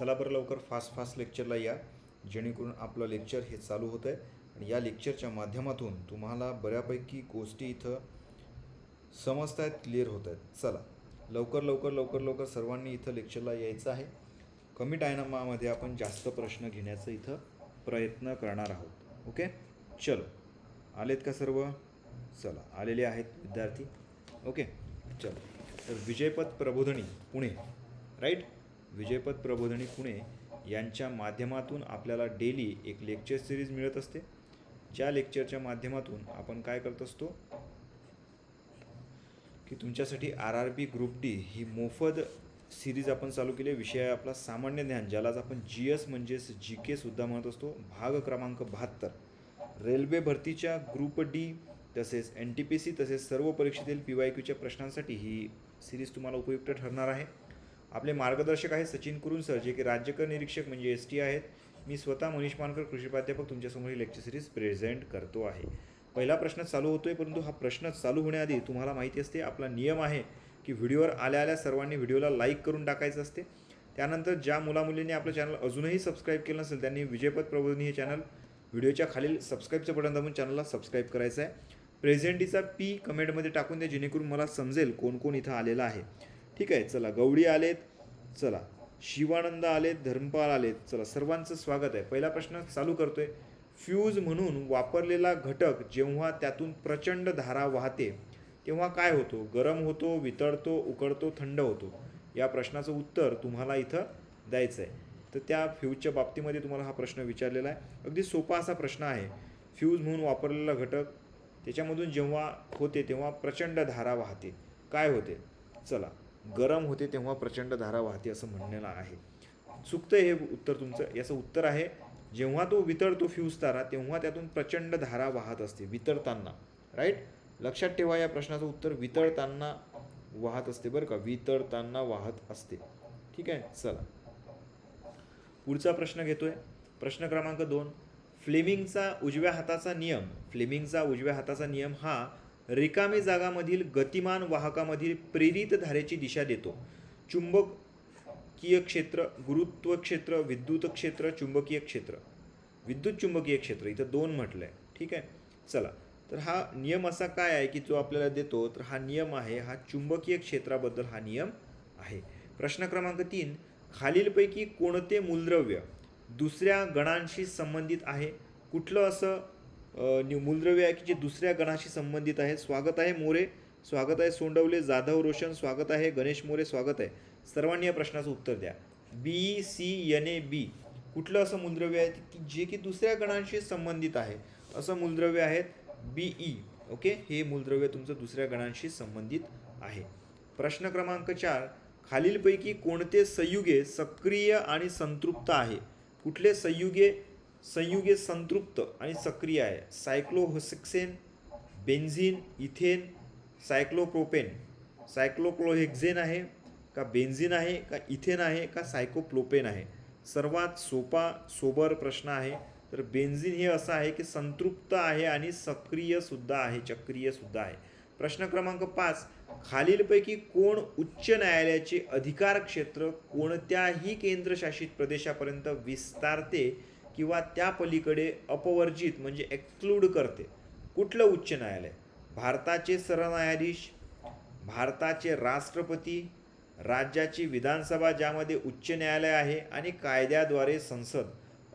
चला बरं लवकर फास्ट फास्ट लेक्चरला या. जेणेकरून आपलं लेक्चर हे चालू होतं आहे आणि या लेक्चरच्या माध्यमातून तुम्हाला बऱ्यापैकी गोष्टी इथं समजत आहेत क्लिअर होत आहेत चला लवकर लवकर लवकर लवकर सर्वांनी इथं लेक्चरला यायचं आहे. कमी टायमामध्ये आपण जास्त प्रश्न घेण्याचा इथं प्रयत्न करणार आहोत. ओके? चलो. आलेत का सर्व? चला आलेले आहेत विद्यार्थी. ओके? चलो. तर विजयपथ प्रबोधनी पुणे. राईट विजयपद प्रबोधनी पुणे यांच्या माध्यमातून आपल्याला डेली एक लेक्चर सिरीज मिळत असते. ज्या लेक्चरच्या माध्यमातून आपण काय करत असतो? की तुमच्यासाठी R R B group D ही मोफत सिरीज आपण चालू केली विषय आहे आपला सामान्य ज्ञान ज्यालाच आपण जी एस म्हणजेच जी के सुद्धा म्हणत असतो. भाग क्रमांक बहात्तर. रेल्वे भरतीच्या ग्रुप डी तसेच एन टी पी सी तसेच सर्व परीक्षेतील पी वाय क्यूच्या प्रश्नांसाठी ही सिरीज तुम्हाला उपयुक्त ठरणार आहे. आपले मार्गदर्शक आहेत सचिन कुरुन सर जे की राज्यकर निरीक्षक म्हणजे एस टी आहेत. मी स्वतः मनीष मानकर कृषी प्राध्यापक तुमच्यासमोर ही लेक्चर सिरीज प्रेझेंट करतो आहे. पहिला प्रश्न चालू होतोय परंतु हा प्रश्न चालू होण्याआधी तुम्हाला माहिती असते आपला नियम आहे की व्हिडिओवर आल्या आल्या सर्वांनी व्हिडिओला लाईक करून टाकायचं असते. त्यानंतर ज्या मुलामुलींनी आपलं चॅनल अजूनही सबस्क्राईब केलं नसेल त्यांनी विजयपद प्रबोधिनी हे चॅनल व्हिडिओच्या खालील सबस्क्राईबचं बटन दाबून चॅनलला सबस्क्राईब करायचं आहे. प्रेझेंटीचा पी कमेंटमध्ये टाकून द्या जेणेकरून मला समजेल कोण कोण इथं आलेलं आहे. ठीक आहे चला गवडी आलेत. चला. शिवानंद आलेत धर्मपाल आलेत. चला सर्वांचं स्वागत आहे. पहिला प्रश्न चालू करतोय. फ्यूज म्हणून वापरलेला घटक जेव्हा त्यातून प्रचंड धारा वाहते तेव्हा काय होतो? गरम होतो वितळतो उकडतो थंड होतो. या प्रश्नाचं उत्तर तुम्हाला इथं द्यायचं आहे तर त्या फ्यूजच्या बाबतीमध्ये तुम्हाला हा प्रश्न विचारलेला आहे. अगदी सोपा असा प्रश्न आहे. फ्यूज म्हणून वापरलेला घटक त्याच्यामधून जेव्हा होते तेव्हा प्रचंड धारा वाहते. काय होते? चला. गरम होते तेव्हा प्रचंड धारा वाहते असं म्हणण्याला आहे. चुकतं हे उत्तर तुमचं याचं उत्तर आहे जेव्हा तो वितळतो फ्यूज तारा तेव्हा त्यातून प्रचंड धारा वाहत असते वितळताना. राईट लक्षात ठेवा या प्रश्नाचं उत्तर वितळताना वाहत असते बरं का? वितळताना वाहत असते. ठीक आहे? चला. पुढचा प्रश्न घेतोय. प्रश्न क्रमांक दोन. फ्लेमिंगचा उजव्या हाताचा नियम. फ्लेमिंगचा उजव्या हाताचा नियम हा रिकामी जागामधील गतिमान वाहकामधील प्रेरित धारेची दिशा देतो. चुंबकीय क्षेत्र गुरुत्व क्षेत्र विद्युत क्षेत्र चुंबकीय क्षेत्र. विद्युत चुंबकीय क्षेत्र इथं दोन म्हटलं आहे ठीक आहे? चला. तर हा नियम असा काय आहे की जो आपल्याला देतो तर हा नियम आहे हा चुंबकीय क्षेत्राबद्दल हा नियम आहे. प्रश्न क्रमांक तीन. खालीलपैकी कोणते मूलद्रव्य दुसऱ्या गणांशी संबंधित आहे? कुठलं असं? मूलद्रव्य आहे की जे दुसऱ्या गणाशी संबंधित आहे. स्वागत आहे मोरे. स्वागत आहे सोंडवले. जाधव रोशन स्वागत आहे. गणेश मोरे स्वागत आहे. सर्वांनी या प्रश्नाचं उत्तर द्या. B C N A B कुठलं असं मूलद्रव्य आहे की जे की दुसऱ्या गणांशी संबंधित आहे? असं मूलद्रव्य आहेत बी ई ओके हे मूलद्रव्य तुमचं दुसऱ्या गणांशी संबंधित आहे. प्रश्न क्रमांक चार. खालीलपैकी कोणते संयुगे सक्रिय आणि संतृप्त आहे? कुठले संयुगे संयुगे संतृप्त आणि सक्रिय आहे. Cyclohexane benzene ethane cyclopropane. Cyclohexane आहे का बेन्झिन आहे का इथेन आहे का सायकोप्लोपेन आहे? सर्वात सोपा सोबर प्रश्न आहे. तर बेन्झिन हे असं आहे की संतृप्त आहे आणि सक्रियसुद्धा आहे चक्रीय सुद्धा आहे. प्रश्न क्रमांक पाच. खालीलपैकी कोण उच्च न्यायालयाचे अधिकार क्षेत्र कोणत्याही केंद्रशासित प्रदेशापर्यंत विस्तारते? किंवा त्या पलीकडे अपवर्जित म्हणजे एक्सक्लूड करते. कुठलं उच्च न्यायालय? भारताचे सरन्यायाधीश भारताचे राष्ट्रपती राज्याची विधानसभा ज्यामध्ये उच्च न्यायालय आहे आणि कायद्याद्वारे संसद.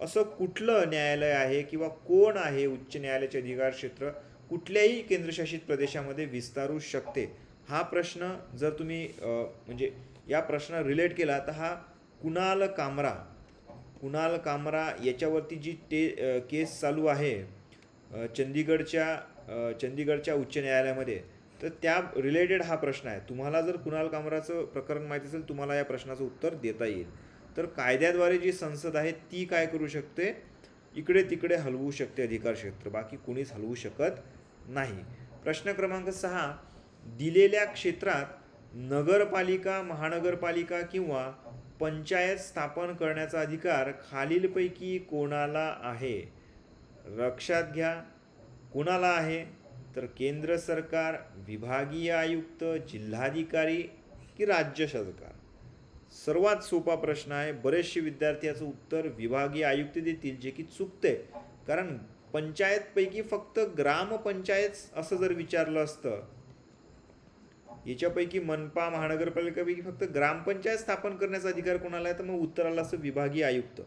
असं कुठलं न्यायालय आहे किंवा कोण आहे उच्च न्यायालयाचे अधिकार क्षेत्र कुठल्याही केंद्रशासित प्रदेशामध्ये विस्तारू शकते? हा प्रश्न जर तुम्ही म्हणजे या प्रश्न रिलेट केला तर हा कुणाल कामरा कुणाल कामरा याच्यावरती जी टे केस चालू आहे चंदीगडच्या चंदीगडच्या उच्च न्यायालयामध्ये तर त्या रिलेटेड हा प्रश्न आहे. तुम्हाला जर कुणाल कामराचं प्रकरण माहिती असेल तुम्हाला या प्रश्नाचं उत्तर देता येईल. तर कायद्याद्वारे जी संसद आहे ती काय करू शकते? इकडे तिकडे हलवू शकते अधिकार क्षेत्र. बाकी कुणीच हलवू शकत नाही. प्रश्न क्रमांक सहा दिलेल्या क्षेत्रात नगरपालिका महानगरपालिका किंवा पंचायत स्थापन करण्याचा अधिकार खालीलपैकी कोणाला आहे? लक्षात घ्या. कोणाला आहे? तर केंद्र सरकार विभागीय आयुक्त जिल्हाधिकारी की राज्य सरकार. सर्वात सोपा प्रश्न आहे. बरेचसे विद्यार्थी याचं उत्तर विभागीय आयुक्त देतील जे की चुकते. कारण पंचायतपैकी फक्त ग्रामपंचायत असं जर विचारलं असतं याच्यापैकी मनपा महानगरपालिकापैकी फक्त ग्रामपंचायत स्थापन करण्याचा अधिकार कोणाला आहे? तर मग उत्तराला असं विभागीय आयुक्त.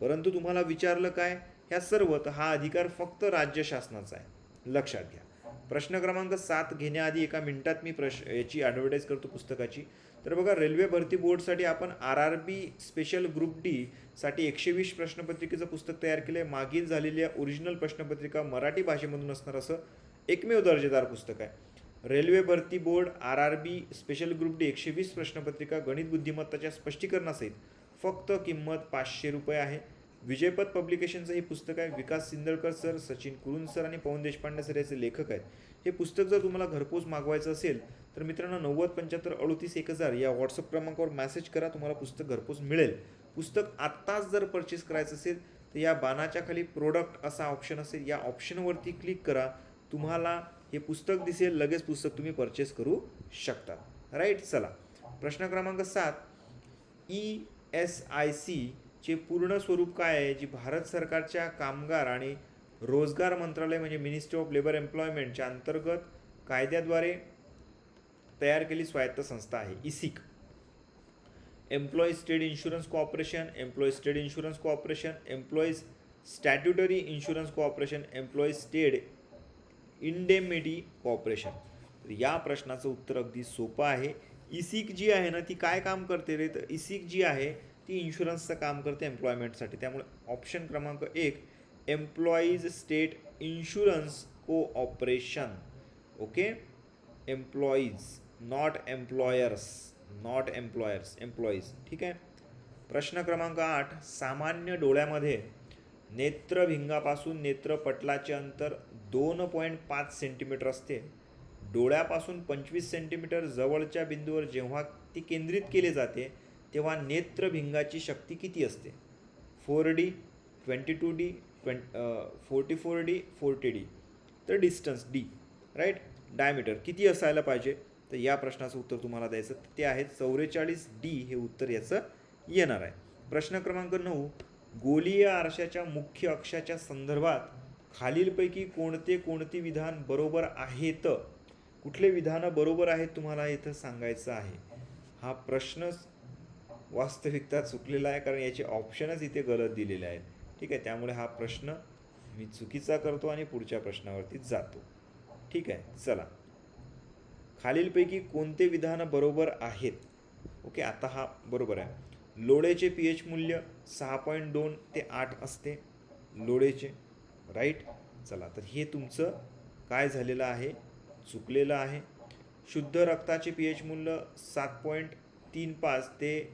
परंतु तुम्हाला विचारलं काय? ह्या सर्व तर हा अधिकार फक्त राज्य शासनाचा आहे. लक्षात घ्या. प्रश्न क्रमांक सात घेण्याआधी एका मिनिटात मी प्रश याची ॲडव्हर्टाईज करतो पुस्तकाची. तर बघा रेल्वे भरती बोर्डसाठी आपण R R B special group D साठी एकशे वीस प्रश्नपत्रिकेचं पुस्तक तयार केलं आहे. मागील झालेल्या ओरिजिनल प्रश्नपत्रिका मराठी भाषेमधून असणार असं एकमेव दर्जेदार पुस्तक आहे. रेल्वे भरती board R R B special group D एकशे वीस प्रश्नपत्रिका गणित बुद्धिमत्ताच्या स्पष्टीकरणासहित फक्त किंमत पाचशे रुपये आहे. विजयपद पब्लिकेशनचं हे पुस्तक आहे. विकास सिंदळकर सर सचिन कुरुन सर आणि पवन देशपांडे सर याचे लेखक आहेत. हे पुस्तक जर तुम्हाला घरपोच मागवायचं असेल तर मित्रांनो नव्वद पंच्याहत्तर अडतीस एक हजार या व्हॉट्सअप क्रमांकावर मॅसेज करा तुम्हाला पुस्तक घरपोच मिळेल. पुस्तक आत्ताच जर परचेस करायचं असेल तर या बाणाच्या खाली प्रोडक्ट असा ऑप्शन असेल. या ऑप्शनवरती क्लिक करा. तुम्हाला हे पुस्तक दिसेल लगेच पुस्तक तुम्ही परचेस करू शकता. राईट चला. प्रश्न क्रमांक सात. ई एस आय सीचे पूर्ण स्वरूप काय आहे? जी भारत सरकारच्या कामगार आणि रोजगार मंत्रालय म्हणजे मिनिस्ट्री ऑफ लेबर एम्प्लॉयमेंटच्या अंतर्गत कायद्याद्वारे तयार केली स्वायत्त संस्था आहे. ESIC employees state insurance corporation employees state insurance corporation employees statutory insurance corporation employees state indemnity corporation तर या प्रश्नाचं उत्तर अगदी सोपं आहे. इसिक जी आहे ना ती काय काम करते रे? तर इसिक जी आहे ती इन्शुरन्सचं काम करते एम्प्लॉयमेंटसाठी. त्यामुळे ऑप्शन क्रमांक एक employees state insurance cooperation. Okay? Employees not employers not employers employees. ठीक आहे? प्रश्न क्रमांक आठ सामान्य डोळ्यामध्ये नेत्रभिंगापासून नेत्रपटलाचे अंतर दोन पॉईंट पाच सेंटीमीटर असते. डोळ्यापासून पंचवीस सेंटीमीटर जवळच्या बिंदूवर जेव्हा ती केंद्रित केले जाते तेव्हा नेत्रभिंगाची शक्ती किती असते? Four D twenty two D twenty forty four D forty D. तर डिस्टन्स डी राईट? डायमीटर किती असायला पाहिजे? तर या प्रश्नाचं उत्तर तुम्हाला द्यायचं ते आहे चौवेचाळीस डी हे उत्तर याचं येणार आहे. प्रश्न क्रमांक नऊ गोलीय आरशाच्या मुख्य अक्षाच्या संदर्भात खालीलपैकी कोणते कोणती विधान बरोबर आहेत? कुठले विधानं बरोबर आहेत तुम्हाला इथं सांगायचं आहे? हा प्रश्नच वास्तविकता चुकलेला आहे कारण याचे ऑप्शनच इथे गलत दिलेले आहेत. ठीक आहे त्यामुळे हा प्रश्न मी चुकीचा करतो आणि पुढच्या प्रश्नावरती जातो. ठीक आहे चला. खालीलपैकी कोणते विधानं बरोबर आहेत? ओके आता हा बरोबर आहे. लोडेचे पी एच मूल्य सहा पॉईंट दोन ते आठ असते लोडेचे राईट? चला तर हे तुमचं काय झालेलं आहे? चुकलेलं आहे. शुद्ध रक्ताचे पी एच मूल्य सात पॉईंट तीन पाच ते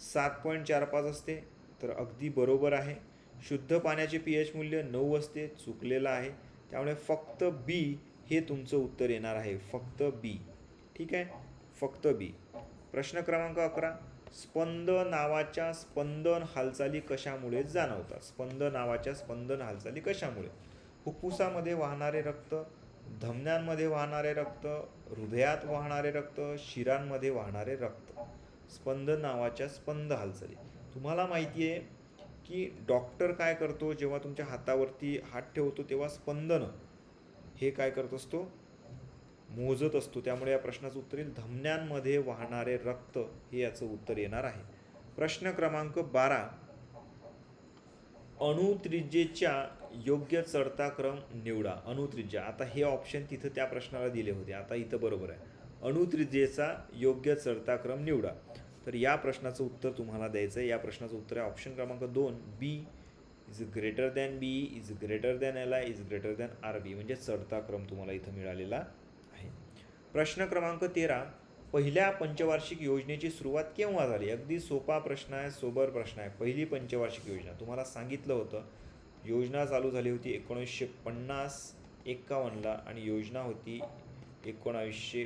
सात पॉईंट चार पाच असते. तर अगदी बरोबर आहे. शुद्ध पाण्याचे पी एच मूल्य नऊ असते चुकलेलं आहे. त्यामुळे फक्त बी हे तुमचं उत्तर येणार आहे. फक्त बी ठीक आहे? फक्त बी प्रश्न क्रमांक अकरा. स्पंद नावाच्या स्पंदन हालचाली कशामुळे जाणवतात? स्पंद नावाच्या स्पंदन हालचाली कशामुळे? फुफ्फुसामध्ये वाहणारे रक्त धमन्यांमध्ये वाहणारे रक्त हृदयात वाहणारे रक्त शिरांमध्ये वाहणारे रक्त. स्पंद नावाच्या स्पंद हालचाली. तुम्हाला माहिती आहे की डॉक्टर काय करतो जेव्हा तुमच्या हातावरती हात ठेवतो तेव्हा स्पंदनं हे काय करत असतो? मोजत असतो. त्यामुळे या प्रश्नाचं उत्तर येईल. धमन्यांमध्ये वाहणारे रक्त हे याचं उत्तर येणार आहे. प्रश्न क्रमांक बारा. अणुत्रिज्येच्या योग्य चढता क्रम निवडा. अणुत्रिज्या. आता हे ऑप्शन तिथं त्या प्रश्नाला दिले होते. आता इथं बरोबर आहे. अणुत्रिज्येचा योग्य चढता क्रम निवडा. तर या प्रश्नाचं उत्तर तुम्हाला द्यायचं आहे. या प्रश्नाचं उत्तर आहे ऑप्शन क्रमांक दोन. B is greater than B is greater than L I is greater than R B म्हणजे चढता क्रम तुम्हाला इथं मिळालेला प्रश्न क्रमांक तेरा पहिल्या पंचवार्षिक योजनेची सुरुवात केव्हा झाली? अगदी सोपा प्रश्न आहे सोबर प्रश्न आहे. पहिली पंचवार्षिक योजना. तुम्हाला सांगितलं होतं योजना चालू झाली होती एकोणीसशे पन्नास एक्कावन्नला आणि योजना होती एकोणावीसशे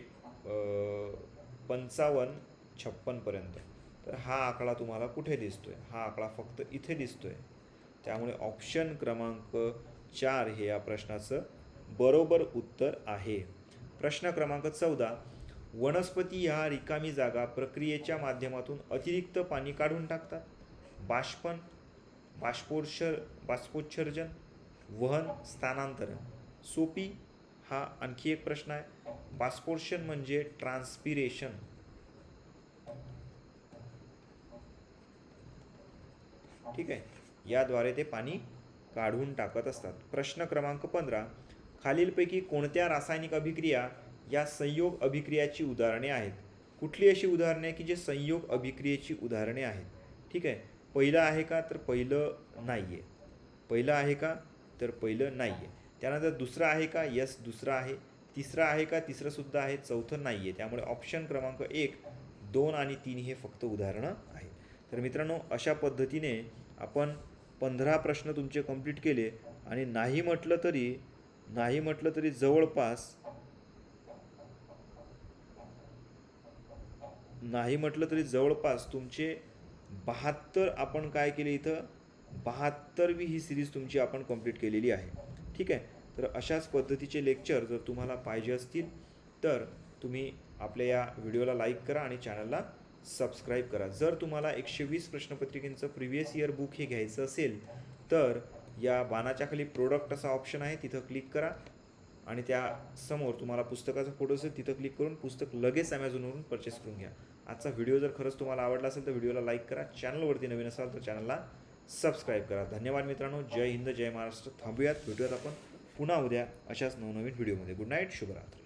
पंचावन्न छप्पनपर्यंत तर हा आकडा तुम्हाला कुठे दिसतो आहे हा आकडा फक्त इथे दिसतो आहे त्यामुळे ऑप्शन क्रमांक चार हे या प्रश्नाचं बरोबर उत्तर आहे. प्रश्न क्रमांक चौदा. वनस्पती ह्या रिकामी जागा प्रक्रियेच्या माध्यमातून अतिरिक्त पाणी काढून टाकतात. बाष्पन बाष्पोत्सर बाष्पोत्सर्जन वहन स्थानांतरण. सोपी हा आणखी एक प्रश्न आहे. बाष्पोर्शन म्हणजे ट्रान्सपिरेशन ठीक आहे? याद्वारे ते पाणी काढून टाकत असतात. प्रश्न क्रमांक पंधरा. खालीलपैकी कोणत्या रासायनिक अभिक्रिया या संयोग अभिक्रियाची उदाहरणे आहेत? कुठली अशी उदाहरणे की जे संयोग अभिक्रियेची उदाहरणे आहेत? ठीक आहे. पहिलं आहे का तर पहिलं नाही आहे पहिलं आहे का तर पहिलं नाही आहे त्यानंतर दुसरं आहे का? यस दुसरं आहे. तिसरं आहे का? तिसरंसुद्धा आहे. चौथं नाही आहे त्यामुळे ऑप्शन क्रमांक एक दोन आणि तीन हे फक्त उदाहरणं आहेत. तर मित्रांनो अशा पद्धतीने आपण पंधरा प्रश्न तुमचे कंप्लीट केले आणि नाही म्हटलं तरी नाही म्हटलं तरी जवळपास. नाही म्हटलं तरी जवळपास तुमचे बहात्तर आपण काय केले इथं? बहात्तरवी ही सिरीज तुमची आपण कंप्लीट केलेली आहे. ठीक आहे? तर अशाच पद्धतीचे लेक्चर जर तुम्हाला पाहिजे असतील तर तुम्ही आपल्या या व्हिडिओला लाईक करा आणि चॅनलला सबस्क्राईब करा. जर तुम्हाला एकशे वीस प्रश्नपत्रिकेंचं प्रिव्हियस इयर बुक हे घ्यायचं असेल तर या बाणाच्या खाली प्रोडक्ट असा ऑप्शन आहे तिथं क्लिक करा. आणि त्या समोर तुम्हाला पुस्तकाचा फोटो असेल तिथं क्लिक करून पुस्तक लगेच ॲमेझॉनवरून परचेस करून घ्या. आजचा व्हिडिओ जर खरंच तुम्हाला आवडला असेल तर व्हिडिओला लाईक करा. चॅनलवरती नवीन असाल तर चॅनलला सबस्क्राईब करा. धन्यवाद मित्रांनो. जय हिंद जय महाराष्ट्र. थांबूयात. भेटूयात आपण पुन्हा उद्या अशाच नवनवीन व्हिडिओमध्ये गुड नाईट शुभरात्र.